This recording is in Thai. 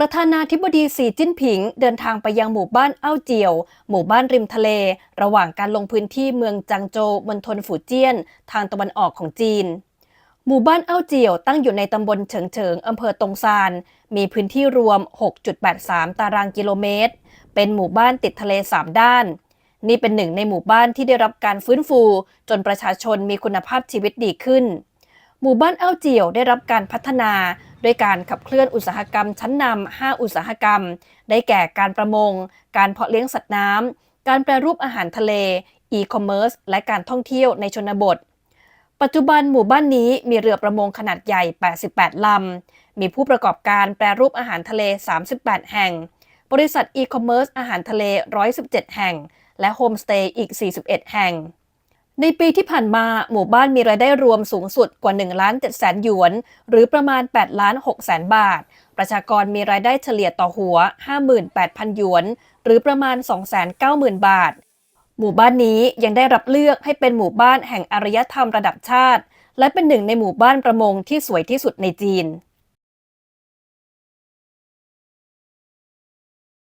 ประธานาธิบดีสีจิ้นผิง เดินทางไปยังหมู่บ้านเอ้าเจียว หมู่บ้านริมทะเล ระหว่างการลงพื้นที่เมืองจางโจวมณฑลฝูเจี้ยน ทางตะวันออกของจีน หมู่บ้านเอ้าเจียวตั้งอยู่ในตำบลเฉิงเฉิงอำเภอตงซาน มีพื้นที่รวม 6.83 ตารางกิโลเมตร เป็นหมู่บ้านติดทะเลสามด้าน นี่เป็นหนึ่งในหมู่บ้านที่ได้รับการฟื้นฟู จนประชาชนมีคุณภาพชีวิตดีขึ้นหมู่บ้านเอ้าเจียวได้รับการพัฒนา ด้วยการขับเคลื่อนอุตสาหกรรมชั้นนำ5อุตสาหกรรม ได้แก่การประมง การเพาะเลี้ยงสัตว์น้ำ การแปรรูปอาหารทะเล อีคอมเมิร์ซ และการท่องเที่ยวในชนบท ปัจจุบันหมู่บ้านนี้มีเรือประมงขนาดใหญ่ 88 ลำ มีผู้ประกอบการแปรรูปอาหารทะเล 38 แห่ง บริษัทอีคอมเมิร์ซอาหารทะเล 117 แห่ง และโฮมสเตย์อีก 41 แห่ง ในปีที่ผ่านมาหมู่บ้านมีรายได้รวมสูงสุดกว่า1ล้าน7แสนหยวน หรือประมาณ8ล้าน6แสนบาท ประชากรมีรายได้เฉลี่ยต่อหัว 58,000 หยวน หรือประมาณ 290,000 บาท หมู่บ้านนี้ยังได้รับเลือกให้เป็นหมู่บ้านแห่งอารยธรรมระดับชาติ และเป็นหนึ่งในหมู่บ้านประมงที่สวยที่สุดในจีน